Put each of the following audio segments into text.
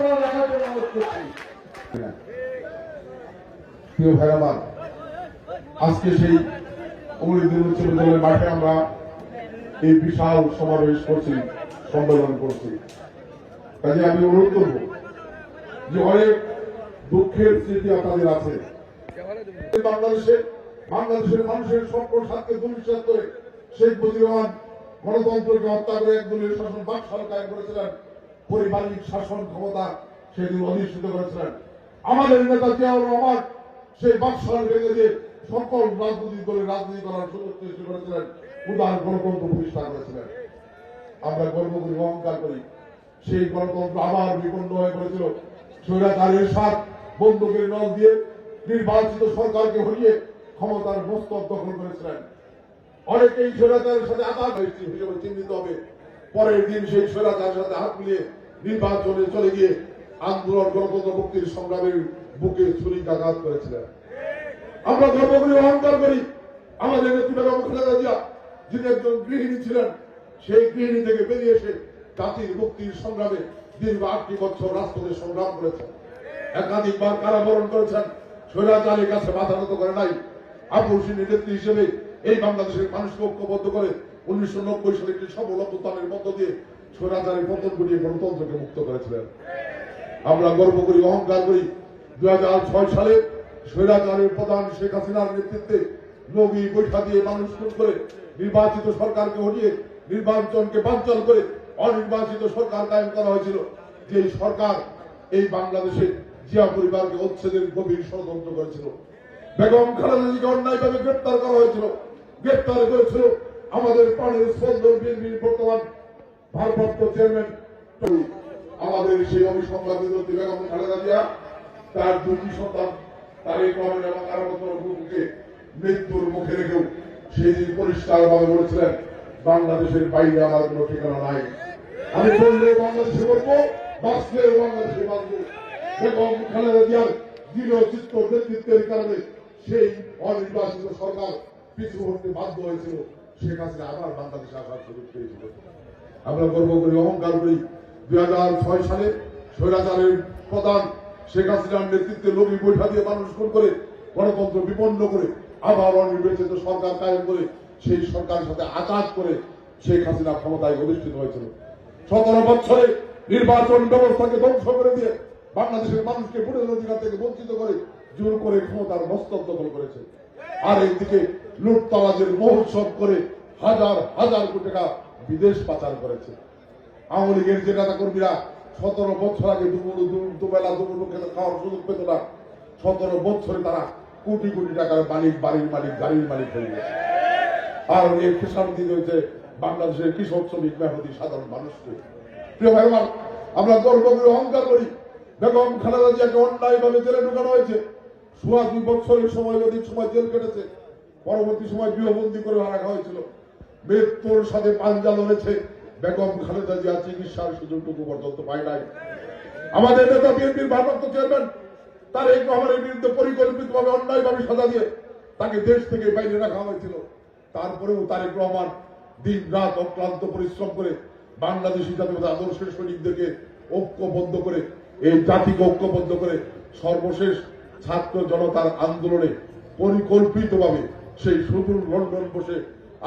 অবদান রাখার জন্য আজকে সেই অমৃতদের উচ্চ বিদ্যালয়ের মাঠে আমরা এই বিশাল সমাবেশ করছি, সম্মেলন করছি। কাজে আমি অনুরোধ করব যে অনেক দুঃখের স্মৃতি আপনাদের আছে। বাংলাদেশে, বাংলাদেশের মানুষের সম্পদ সাথে দুর্বিশ্বাস করে শেখ মুজিবুর রহমান গণতন্ত্রকে হত্যা করে একদলীয় শাসন বাকশাল কায়েম করেছিলেন। পরিবারিক শাসন ক্ষমতা সেদিন অধিষ্ঠিত করেছিলেন। আমাদের নেতা জিয়াউর রহমান সেই বাকশাল ভেঙে দিয়ে সকল রাজনৈতিক দলের রাজনীতি করার সুযোগ সৃষ্টি করেছিলেন, উদার গণতন্ত্র প্রতিষ্ঠা করেছিলেন। আমরা গর্ব করি অহংকার করি, সেই গণতন্ত্র আবার বিপন্ন হয়ে পড়েছিল। স্বৈরাচারের সাত বন্দুকের নল দিয়ে নির্বাচিত সরকারকে হরিয়ে ক্ষমতার মস্তক দখল করেছিলেন। অনেকেই স্বৈরাচারের সাথে আঘাত হয়েছে, হিসেবে চিহ্নিত হবে। পরের দিন সেই স্বৈরাচারের সাথে হাত মিলিয়ে নির্বাচনে চলে গিয়ে আন্দোলন গণতন্ত্র মুক্তির সংগ্রামের বুকে ছুরিকাঘাত করেছিলেন। আমরা করি অহংকার করি। আমাদের নেত্রী বেগম যিনি একজন গৃহিণী ছিলেন, সেই গৃহিণী থেকে বেরিয়ে এসে জাতির মুক্তির সংগ্রামে দীর্ঘ আটটি বছর রাজপথে সংগ্রাম করেছেন। একাধিকবার কারাবরণ করেছেন। স্বৈরাচারের কাছে মাথা নত করে নাই। আবু সিনের নেত্রী হিসেবে এই বাংলাদেশের মানুষকে ঐক্যবদ্ধ করে উনিশশো নব্বই সালে একটি সফল অভ্যুত্থানের মধ্য দিয়ে স্বৈরাচারের পতন ঘটিয়ে গণতন্ত্রকে মুক্ত করেছিলেন। আমরা গর্ব করি, অহংকার করি। দুই সালে স্বৈরাচারের প্রধান শেখ হাসিনার নেতৃত্বে নবী বৈঠা দিয়ে মানুষ খুন করে নির্বাচিত সরকারকে হটিয়ে নির্বাচনকে বাঞ্চল করে অনির্বাচিত সরকার কায়েম করা হয়েছিল। যে সরকার এই বাংলাদেশে জিয়া পরিবারকে উচ্ছেদের গভীর ষড়যন্ত্র করেছিল। বেগম খালেদাজিকে অন্যায়ভাবে গ্রেপ্তার করা হয়েছিল। গ্রেপ্তার করেছিল আমাদের প্রাণের স্পন্দন বিএনপির বর্তমান ভারপ্রাপ্ত চেয়ারম্যান আমাদের সেই বিরোধী বেগম খালেদা জিয়া, তার দুটি সন্তান তারেক রহমান এবং আরও বুকে মৃত্যুর মুখে রেখেও সেই দিন পরিষ্কার ভাবে বলেছিলেন, বাংলাদেশের বাইরে আমার কোনো ঠিকানা নাই। আমি বললে বাংলাদেশে বলব, বাঁচলে বাংলাদেশে বাঁচবো। বেগম খালেদা জিয়ার দৃঢ় চিত্ত নেতৃত্বের কারণে সেই অনির্বাচিত সরকার পিছু হতে বাধ্য হয়েছিল। সে কাছে আবার বাংলাদেশে আসার সুযোগ পেয়েছিল। আমরা গর্ব করি, অহংকার করি। দুই হাজার ছয় সালে স্বৈরাচারের প্রধান শেখ হাসিনার নেতৃত্বে লবি বৈঠা দিয়ে মানুষ খুন করে, গণতন্ত্র বিপন্ন করে, আবার অনির্বাচিত সরকার কায়েম করে, সেই সরকারের সাথে আঘাত করে শেখ হাসিনা ক্ষমতায় অধিষ্ঠিত হয়েছিল। সতেরো বছরে নির্বাচন ব্যবস্থাকে ধ্বংস করে দিয়ে বাংলাদেশের মানুষকে ভোটের অধিকার থেকে বঞ্চিত করে, জোর করে ক্ষমতার মস্তক দখল করেছে। আর একদিকে লুটতরাজের মহোৎসব করে হাজার হাজার কোটি টাকা বিদেশ পাচার করেছে। আওয়ামী লীগের যে নেতা কর্মীরা সতেরো বছর আগে দুপুর দুবেলা দুপুর খাওয়ার সুযোগ পেত না। সতেরো বছরে তারা কোটি কোটি টাকার মালিক, বাড়ির মালিক, গাড়ির মালিক হয়ে গেছে। আর এর খেসারতি হয়েছে বাংলাদেশের কৃষক, শ্রমিক, মেহনতি, সাধারণ মানুষকে। প্রিয় ভাই, আমার আমরা গর্ব করে অহংকার করি। বেগম খালেদা জিয়াকে অন্যায়ভাবে জেলে ঢুকানো হয়েছে। সোয়া দুই বছরের সময় অধিক সময় জেল কেটেছে। পরবর্তী সময় গৃহবন্দী করে রাখা হয়েছিল। মৃত্যুর সাথে পাঞ্জা লড়েছে। বেগম খালেদা জিয়া চিকিৎসার সুযোগটুকু পর্যন্ত পায় নাই। আমাদের নেতা বিএনপির ভারপ্রাপ্ত চেয়ারম্যান, তার এই রহমানের বিরুদ্ধে পরিকল্পিতভাবে অন্যায়ভাবে সাজা দিয়ে তাকে দেশ থেকে বাইরে রাখা হয়েছিল। তারপরেও তারেক রহমান দিন রাত অক্লান্ত পরিশ্রম করে বাংলাদেশি জাতীয় আদর্শের সৈনিকদেরকে ঐক্যবদ্ধ করে, এই জাতিকে ঐক্যবদ্ধ করে সর্বশেষ ছাত্র জনতার আন্দোলনে পরিকল্পিতভাবে সেই সুদূর লন্ডন বসে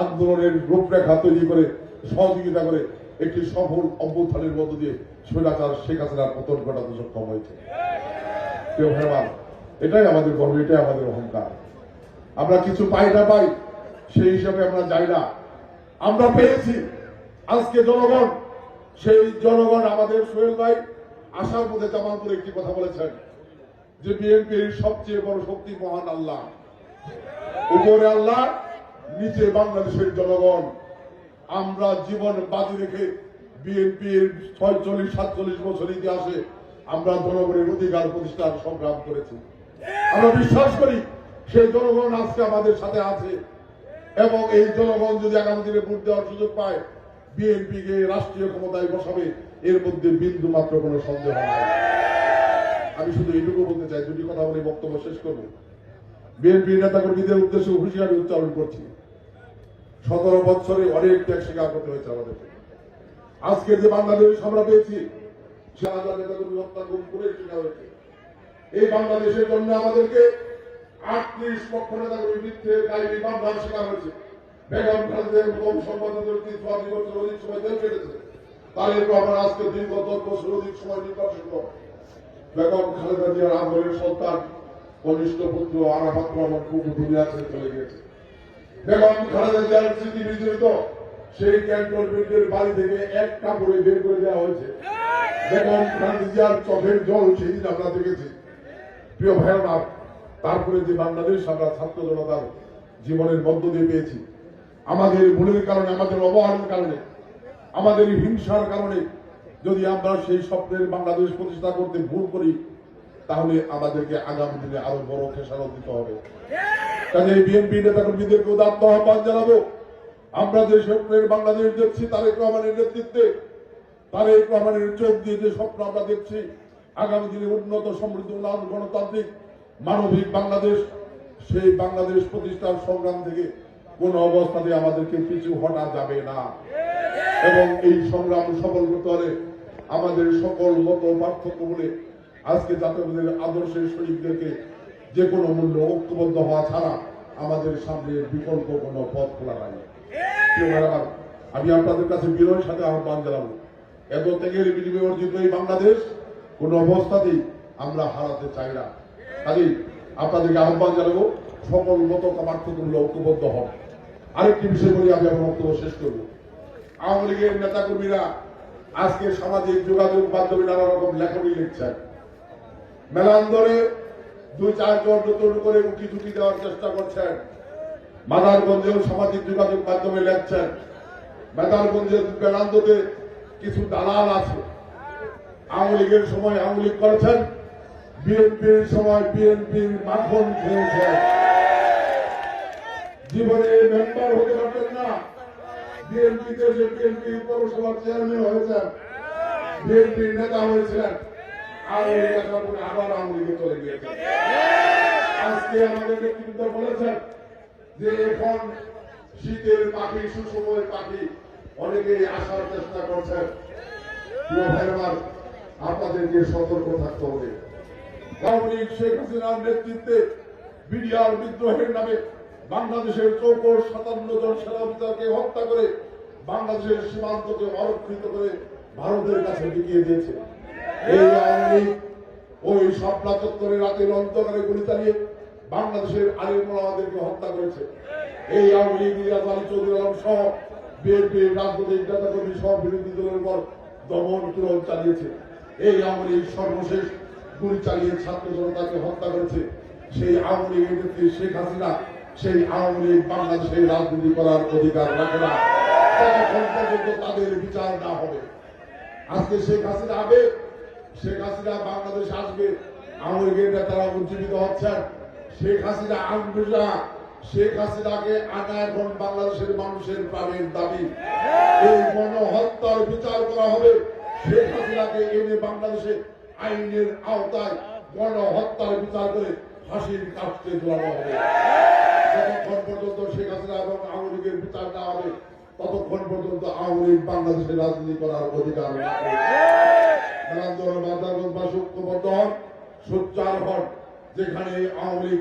আন্দোলনের রূপরেখা তৈরি করে, সহযোগিতা করে একটি সফল অভ্যুত্থানের মধ্য দিয়ে স্বৈরাচার শেখ হাসিনার পতন ঘটাতে সক্ষম হয়েছে। এটাই আমাদের গর্ব, এটাই আমাদের অহংকার। আমরা কিছু পাই না পাই, সেই হিসাবে আমরা যাই না। আমরা পেয়েছি, আজকে জনগণ, সেই জনগণ আমাদের সোহেল ভাই আশার মধ্যে জামালপুরে একটি কথা বলেছেন যে, বিএনপির সবচেয়ে বড় শক্তি মহান আল্লাহ। উপরে আল্লাহ নিচে বাংলাদেশের জনগণ, আমরা জীবন বাজি রেখে বিএনপির ছয়চল্লিশ, সাতচল্লিশ বছর ইতিহাসে আমরা জনগণের অধিকার প্রতিষ্ঠার সংগ্রাম করেছি। আমরা বিশ্বাস করি সেই জনগণ আজকে আমাদের সাথে আছে এবং এই জনগণ যদি আগামী দিনে ভোট দেওয়ার সুযোগ পায়, বিএনপিকে রাষ্ট্রীয় ক্ষমতায় বসাবে, এর মধ্যে বিন্দু মাত্র কোনো সন্দেহ নাই। আমি শুধু এইটুকু বলতে চাই, দুটি কথা বলে বক্তব্য শেষ করব। বিএনপির নেতাকর্মীদের উদ্দেশ্যে হুঁশিয়ারি উচ্চারণ করছি। সতেরো বছরে অনেক ত্যাগ স্বীকার করতে হয়েছে আমাদেরকে আজকের যে বাংলাদেশ আমরা পেয়েছি এই বাংলাদেশের জন্য আমাদেরকে আটত্রিশ পক্ষ নেতাকর্মী মিথ্যে কাহিনী মামলার শিকার হয়েছে। বেগম খালেদের কম অধিক সময় জেল কেটেছে তারেক রহমান আজকে দীর্ঘ দশ বছর অধিক সময় নির্বাচিত বেগম খালেদা জিয়ার আমলের সন্তান, কনিষ্ঠ পুত্র আরাফাত রহমান খুব দুনিয়া ছেড়ে চলে গেছে বেগম খালেদা জিয়ার স্মৃতি বিজড়িত সেই ক্যান্টনমেন্টের বাড়ি থেকে এক কাপড়ে বের করে দেওয়া হয়েছে। বেগম খালেদা জিয়ার চোখের জল সেদিন আমরা দেখেছি। প্রিয় ভাইরা তারপরে যে বাংলাদেশ আমরা ছাত্র জনতার জীবনের মধ্য দিয়ে পেয়েছি, আমাদের ভুলের কারণে, আমাদের অবহেলার কারণে, আমাদের হিংসার কারণে যদি আমরা সেই স্বপ্নের বাংলাদেশ প্রতিষ্ঠা করতে ভুল করি, তাহলে আমাদেরকে আগামী দিনে আরও বড় খেসারত দিতে হবে। কাজে বিএনপি নেতাকর্মীদেরকে উদাত্ত আহ্বান জানাব। আমরা যে স্বপ্নের বাংলাদেশ দেখছি, তারেক রহমানের নেতৃত্বে, তারেক রহমানের চোখ দিয়ে যে স্বপ্ন আমরা দেখছি, আগামী দিনে উন্নত, সমৃদ্ধ গণতান্ত্রিক, মানবিক বাংলাদেশ, সেই বাংলাদেশ প্রতিষ্ঠার সংগ্রাম থেকে কোন অবস্থাতে আমাদেরকে পিছু হটা যাবে না। এবং এই সংগ্রাম সফল করতে হলে আমাদের সকল মত পার্থক্য বলে আজকে জাতীয়দের আদর্শের শরীরদেরকে যে কোনো মূল্য ঐক্যবদ্ধ হওয়া ছাড়া আমাদের সামনে বিকল্প কোনো পথ খোলা নাই। আমি আপনাদের কাছে বিনয়ের সাথে আহ্বান জানাব। এত ত্যাগের বিনিময়ে অর্জিত এই বাংলাদেশ, কোন অবস্থাতেই আমরা হারাতে চাই না। কাজেই আপনাদেরকে আহ্বান জানাব, সকল মত পার্থক্য ঐক্যবদ্ধ হন। আরেকটি বিষয় বলে, আমি আমার বক্তব্য শেষ করব। আওয়ামী লীগের নেতাকর্মীরা আজকে সামাজিক যোগাযোগ মাধ্যমে নানা রকম লেখনী লিখছেন। মেলান্দরে দুই চারজন নতুন করে উঁকি ঝুঁকি দেওয়ার চেষ্টা করছেন। মাদারগঞ্জেও সামাজিক যোগাযোগ মাধ্যমে লেখছেন মেদারগঞ্জের মেলান্দতে কিছু দালাল আছে। আওয়ামী লীগের সময় আওয়ামী লীগ করেছেন, বিএনপির সময় বিএনপির মাখন খেয়েছেন। জীবনে মেম্বার হতে পারতেন না। বিএনপিতে যে বিএনপি পৌরসভার চেয়ারম্যান হয়েছেন, বিএনপির নেতা হয়েছিলেন আপনাদেরকে সতর্ক থাকতে হবে। আওয়ামী শেখ হাসিনার নেতৃত্বে বিডিআর বিদ্রোহের নামে বাংলাদেশের চৌকর সাতান্ন জন সেনা অফিসারকে হত্যা করে বাংলাদেশের সীমান্তকে অরক্ষিত করে ভারতের কাছে বিকিয়ে দিয়েছে। এই আওয়ামী ওই শাপলা চত্বরে রাতের অন্ধকারে গুলি চালিয়ে বাংলাদেশের আলিম মোলামাদেরকে হত্যা করেছে। এই আওয়ামী লীগ রিয়াজ আলী চৌধুরী আলম সহ বিএনপির রাজনৈতিক নেতাকর্মী সহ বিরোধী দলের উপর দমন তুলন চালিয়েছে। এই আওয়ামী লীগ সর্বশেষ গুলি চালিয়ে ছাত্র জনতাকে হত্যা করেছে। সেই আওয়ামী লীগের নেত্রী শেখ হাসিনা, সেই আওয়ামী লীগ বাংলাদেশের রাজনীতি করার অধিকার রাখে না। তাদের বিচার না হবে। আজকে শেখ হাসিনা হবে শেখ হাসিনা বাংলাদেশ আসবে আওয়ামী নেতারা উজ্জীবিত হচ্ছেন। শেখ হাসিনা আসবে না। শেখ হাসিনাকে আনা এখন বাংলাদেশের মানুষের প্রাণের দাবি। এই গণহত্যার বিচার করা হবে। শেখ হাসিনাকে এনে বাংলাদেশে আইনের আওতায় গণহত্যার বিচার করে ফাঁসির কাজকে ঝোলানো হবে। যতক্ষণ পর্যন্ত শেখ হাসিনা এবং আওয়ামী লীগের বিচার না হবে, ততক্ষণ পর্যন্ত আওয়ামী লীগ বাংলাদেশে রাজনীতি করার অধিকার মেলান্দোলন বান্দারগঞ্জবাসী ঐক্যবদ্ধ হন সোচ্চার হন, যেখানে আওয়ামী লীগ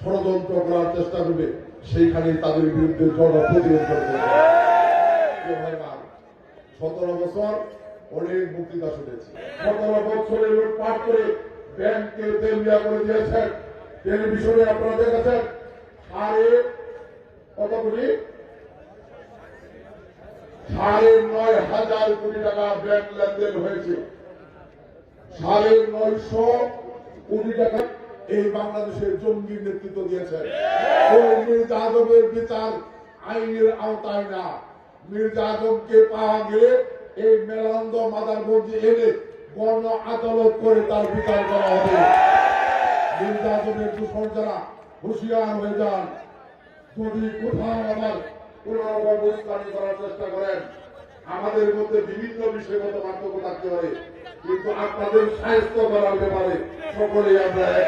ষড়যন্ত্র করার চেষ্টা করবে সেইখানে তাদের বিরুদ্ধে জন প্রতিরোধ করবে সতেরো বছর অনেক বক্তৃতা শুনেছি। সতেরো বছরে লুটপাট করে ব্যাংকে দেউলিয়া করে দিয়েছেন, টেলিভিশনে আপনারা দেখেছেন, সাড়ে কত কোটি? সাড়ে নয় হাজার কোটি টাকা ব্যাংক লেনদেন হয়েছে। সাড়ে নয়শো কোটি টাকা এই বাংলাদেশের জঙ্গির নেতৃত্ব দিয়েছেন। ওই মির্জা আজমের বিচার আইনের আওতায় না। মির্জা আজমকে পাওয়া গেলে এই মেলান্দ মাদারগঞ্জে এনে গণ আদালত করে তার বিচার করা হবে। মির্জা আজমের দূষণ যারা হুঁশিয়ার হয়ে যান যদি কোথাও আবার কোন রকম করার চেষ্টা করেন আমাদের মধ্যে বিভিন্ন বিষয়গত পার্থক্য থাকতে পারে। কিন্তু আপনাদের সাহিত্য বাড়াতে পারে। সকলেই আমরা এক